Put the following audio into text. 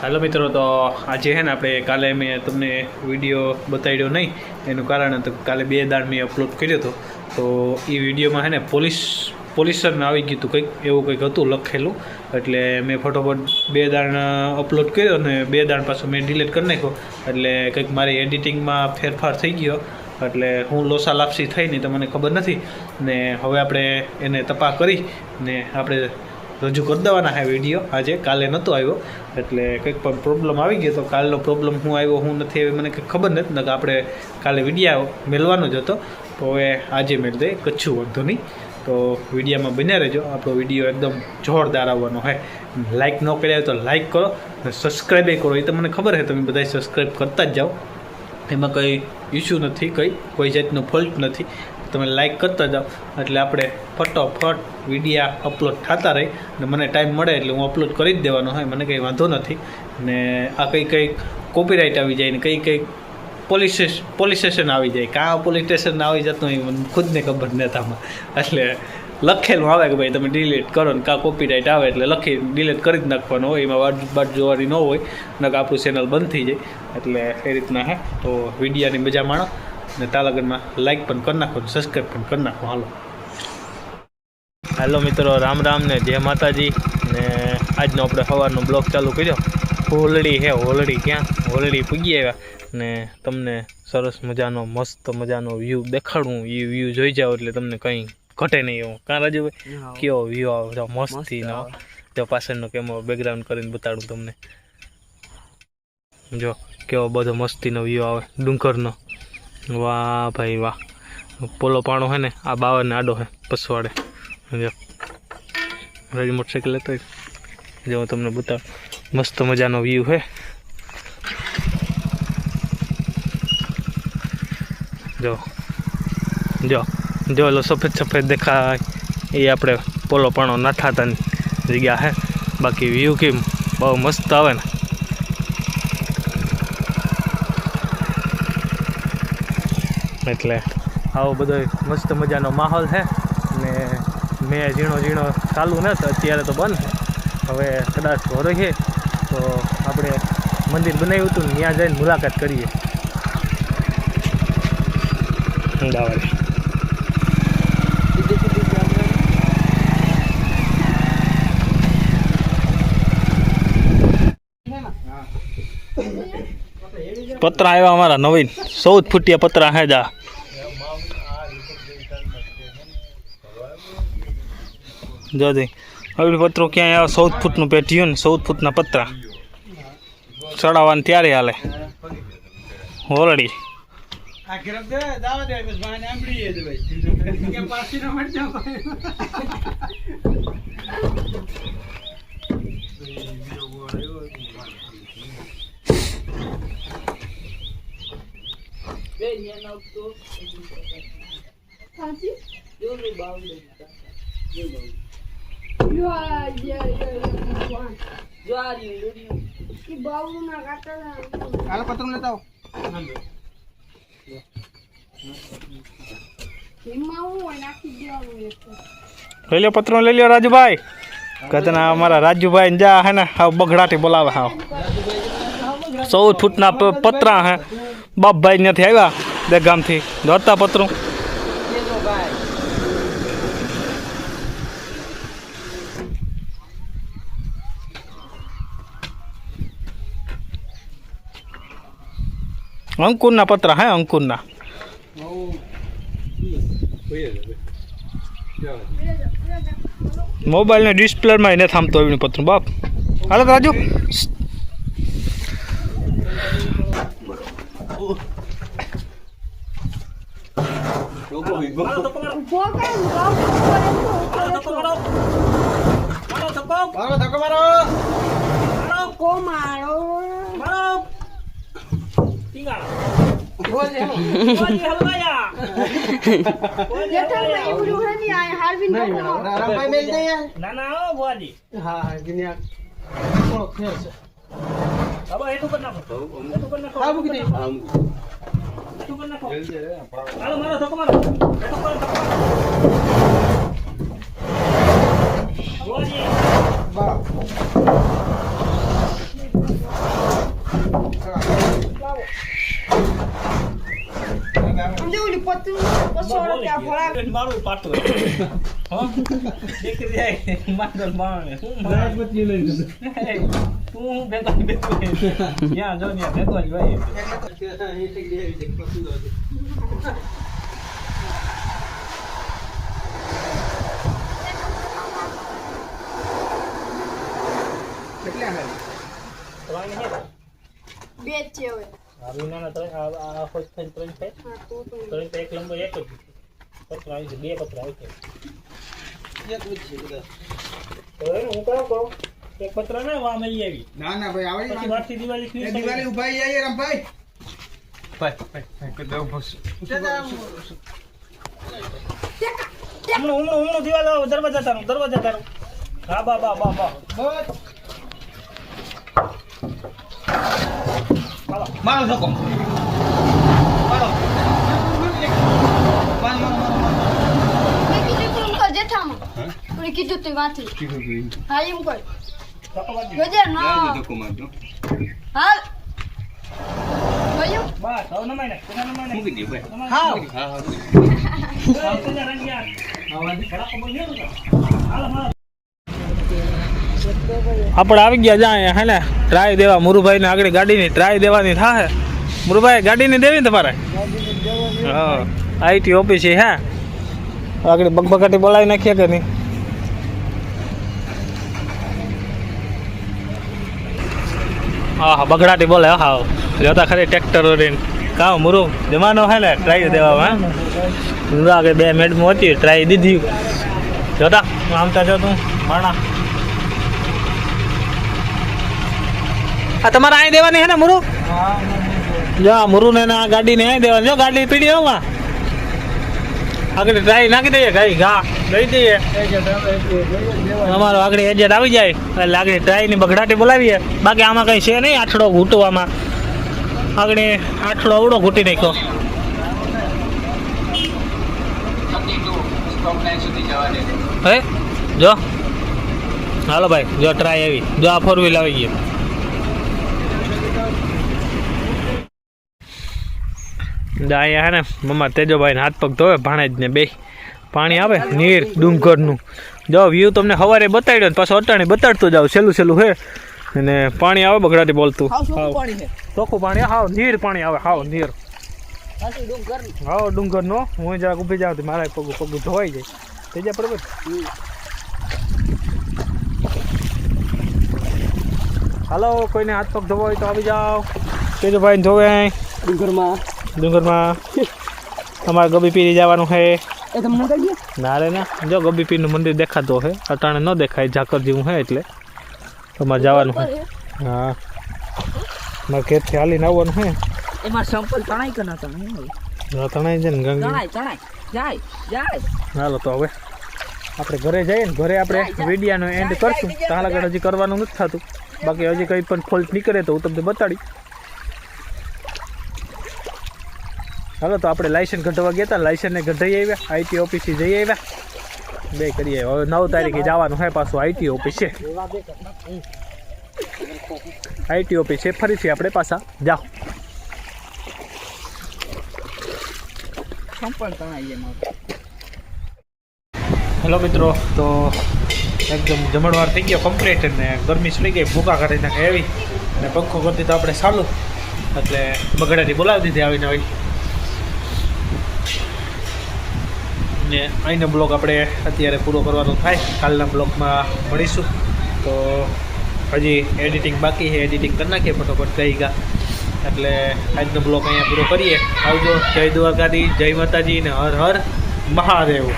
હાલો મિત્રો, તો આજે છે ને આપણે કાલે મેં તમને વીડિયો બતાવ્યો નહીં. એનું કારણ હતું કાલે બે દાણ મેં અપલોડ કર્યો હતો. તો એ વિડીયોમાં છે ને પોલીસ, પોલીસરને આવી ગયું હતું કંઈક, એવું કંઈક હતું લખેલું. એટલે મેં ફટોફટ બે દાણ અપલોડ કર્યો અને બે દાણ પાછું મેં ડિલીટ કરી નાખ્યો. એટલે કંઈક મારી એડિટિંગમાં ફેરફાર થઈ ગયો. એટલે હું લોસા લાપસી થઈ નહીં, તો મને ખબર નથી. ને હવે આપણે એને તપાસ કરી ને આપણે રજૂ કરી દેવાના હે વીડિયો આજે કાલે નહોતો આવ્યો, એટલે કંઈક પણ પ્રોબ્લેમ આવી ગયો તો કાલનો પ્રોબ્લેમ હું આવ્યો, હું નથી આવ્યો, મને કંઈ ખબર નથી કે આપણે કાલે વીડિયો મેળવાનો જ હતો. તો હવે આજે મેળ દે કચ્છું વાંધો નહીં. તો વિડીયામાં બન્યા રહેજો. આપણો વીડિયો એકદમ જોરદાર આવવાનો હે. લાઇક ન કર્યા હોય તો લાઇક કરો સબસ્ક્રાઈબ કરો. એ તો મને ખબર છે તમે બધા સબસ્ક્રાઈબ કરતા જ જાઓ. એમાં કંઈ ઇશ્યુ નથી, કંઈ કોઈ જાતનો ફોલ્ટ નથી. તમે લાઇક કરતા જાઓ. એટલે આપણે ફટોફટ વિડીયા અપલોડ થતા રહી. અને મને ટાઈમ મળે એટલે હું અપલોડ કરી જ દેવાનો હોય, મને કંઈ વાંધો નથી. ને આ કંઈ કંઈક કોપીરાઇટ આવી જાય ને કંઈ કંઈક પોલીસ પોલીસ સ્ટેશન આવી જાય. કાં પોલીસ સ્ટેશન આવી જતું હોય, મને ખુદને ખબર નેતામાં એટલે લખેલું આવે કે ભાઈ તમે ડિલીટ કરો ને કાં કોપીરાઇટ આવે એટલે લખી ડિલીટ કરી જ નાખવાનું હોય. એમાં વાટ બાટ જોવાની ન હોય. નકર આપણું ચેનલ બંધ થઈ જાય. એટલે એ રીતના હે. તો વિડીયાની મજા માણો. ને તાલાગઢમાં લાઇક પણ કરી નાખો સબસ્ક્રાઈબ પણ કરી નાખો. હાલો. હાલો મિત્રો રામ રામ ને જય માતાજી. ને આજનો આપણે સવારનો બ્લોગ ચાલુ કર્યો. હોલડી હે હોલડી ક્યાં? હોલડી પૂગી આવ્યા. ને તમને સરસ મજાનો મસ્ત મજાનો વ્યૂ દેખાડું. એ વ્યૂ જોઈ જાઓ એટલે તમને કંઈ ઘટે નહીં એવું. કાં રાજુભાઈ? કેવો વ્યૂ આવે? જો મસ્તીનો જો પાછળનો કેમો બેકગ્રાઉન્ડ કરીને બતાડું તમને. જો કેવો બધો મસ્તીનો વ્યૂ આવે ડુંગરનો. વાહ ભાઈ વાહ. પોલો પાણો હે ને, આ બાવરને આડો હે, પસવાડે. જો. રેડી મોટરસાઇકલ હોય. જો હું તમને બતાવ. મસ્ત મજાનો વ્યૂ હે. જો. જો. જો લો સફેદ સફેદ દેખાય. એ આપણે પોલો પાણો નાઠાતાની જગ્યા હે. બાકી વ્યૂ કેમ બહુ મસ્ત આવે ને. એટલે આવો બધો મસ્ત મજાનો માહોલ છે. ને મેં ઝીણો ઝીણો ચાલુ ને અત્યારે તો બંધ હવે કદાચ ઘરે છે તો આપણે મંદિર બનાવ્યું હતું ને ત્યાં જઈને મુલાકાત કરીએ. અમદાવાદ. પતરા આવ્યા અમારા નવીન. ચૌદ ફૂટિયા પતરા હે જા. જોદી હવે પત્રો ક્યાંય આવે? ચૌદ ફૂટનું પેટ્યું ને, ચૌદ ફૂટના પતરા. ચડાવવાનું ત્યારે હાલે. હોરડી આ ઘરક દે દાવા દે બસ ભાઈને આંબડી દે ભાઈ કે પાછી નો મટ જાવ હાલ પતંગ લેતા આવો લઈ લ્યો પત્રો લઈ લ્યો રાજુભાઈ કતના અમારા રાજુભાઈ ને જા હે ને હાવ બગડાટી બોલાવે હાવ ચૌદ ફૂટના પ- પતરા હે. બાપભાઈ ત્યાંથી આવ્યા બે ગામથી. દોડતા પતરું. અંકુરના પતરા હે, અંકુરના. મોબાઈલને ડિસ્પ્લેમાં એને થામતો એવી પતરું. બાપ. હાલો તો રાજુ મારો ધક્કો મારો ગિન્યા થોડો ખેર છે હા મૂકી દે પતરું પસો રૂપિયા મારું પાટું હા દીકરી જાય માંડલ માણે હું લઈ જશે તું ભેગો ભેગો ત્યાં જો ત્યાં ભેગો જ હોય બે છે હવે. હા તો તો એક લંબો એક જ પત્ર આવી છે બે પત્ર આવી છે. તો હું કહું કહું પત્ર ના વા મળી આવી. ના ના ભાઈ આવી પછી વાટથી દિવાળી ભાઈ દિવાળી ઉભાઈ જઈએ રમભાઈ હું હું હમણાં દિવાલ આવો, દરવાજા તારો દરવાજા તારો. હા બા બા બા બા. બસ. મારો ધક્કો મારો. મારો. મેં કીધું તું ઓલી કીધું તું હા એમ કર. જોજે હાલ જોયું બસ હવે નાખ, નાખ. રંગિયા. હાલો, હાલો. આપણે આવી ગયા જાય હે ને? ટ્રાય દેવા મુરુભાઈ ને આગળ ગાડીની ટ્રાય દેવાની થાય મુરુભાઈ ગાડીની દેવી ને તમારે? હા આઈટી ઓફિસ છે હે? આગળ બગબગાટી બોલાવી નાખીએ કે નહીં? હા બગડાટી બોલે, હા જોતા ખરી ટ્રેક્ટર રહીને કાં મુરુ? જમાનો હે ને ટ્રાય દેવામાં, હે? કે બે મિનિટમાં હતી ટ્રાય દીધી. જોતા આમતા જો તું, માણા. આ તમારે અહીં દેવાની હે ને, મુરુ? જો મુરુ ને આ ગાડી ને અહીં દેવાની. જો ગાડી પીડી હોવા આગળ ટ્રાય નાખી દઈએ કઈ ઘા દઈએ. અમારો આગળ એજન્ટ આવી જાય. એટલે આગળ ટ્રાયની બગડાટી બોલાવીએ. બાકી આમાં કઈ છે નહીં, આઠડો ઘૂંટવામાં. આગળ આઠડો અવડો ઘૂંટી નાખ્યો. હે? જો. હાલો ભાઈ, જો ટ્રાય આવી. જો આ ફોર વ્હીલ આવી ગયો. અહીંયા હે ને મમ્મા તેજોભાઈ હાથ પગ ધોવે ભાણેજ ને બે પાણી આવે? નીર ડુંગરનું. જો વ્યૂ તમને સવારે બતાડ્યો ને પાછો અટાણી બતાડતો જાવ છેલ્લું છેલ્લું હે? અને પાણી આવે બગડાથી બોલતું. હાવ. ચોખ્ખું પાણી હાવ નીર પાણી આવે હાવ નીર. હાવ ડુંગરનો. હું જરાક ઊભી જાઉં મારા પગ પગ ધોવાઈ જાય. થઈ જાય બરોબર? હાલો કોઈને હાથ પગ ધોવા હોય તો આવી જાઓ. તેજોભાઈ ધોવે. ડુંગરમાં. ડુંગરમાં. અમારે ગબી પીરી જવાનું છે. એ તમને કહી દે ના રે ના જો ગબી પીરનું મંદિર દેખાતો હે અટાણે ન દેખાય ઝાકર જેવું હે એટલે. તમારે જવાનું છે હા? મારે ઘેરથી હાલીને આવવાનું હે. એમાં સંપલ તણાઈ કે ના તણાઈ તણાઈ છે ને ગંગા. તણાઈ તણાઈ જાય જાય. હાલો તો હવે આપણે ઘરે જઈએ ને ઘરે આપણે વિડિયાનો એન્ડ કરશું. ત્યાં આગળ હજી કરવાનું નથી થતું. બાકી હજી કંઈ પણ ફોલ્ટ નીકળે તો હું તમને બતાડી હાલો, તો આપણે લાયસન્સ કઢાવવા ગયા હતા. લાયસન્સને કઢાઈ આવ્યા. આઈટી ઓફિસે જઈ આવ્યા. બે કરીએ. હવે નવ તારીખે જવાનું છે પાછું આઈટી ઓફિસ. છે આઈટી ઓફિસ છે ફરીથી આપણે પાછા જાઓ. હેલો મિત્રો, તો એકદમ જમણવાર થઈ ગયો કમ્પ્લીટ અને ગરમી ચડી ગઈ. ભૂકા કરી નાખે એવી. અને પંખો કરતી તો આપણે ચાલુ. એટલે બગડાની બોલાવી દીધી આવીને આવી. ને અહીંનો બ્લોગ આપણે અત્યારે પૂરો કરવાનો થાય. કાલના બ્લોગમાં મળીશું. તો હજી એડિટિંગ બાકી છે. એડિટિંગ કરી નાખીએ ફટોફટ થઈ ગયા એટલે આજનો બ્લોગ અહીંયા પૂરો કરીએ. આવજો. જય દ્વારકાધી, જય માતાજી ને હર હર મહાદેવ.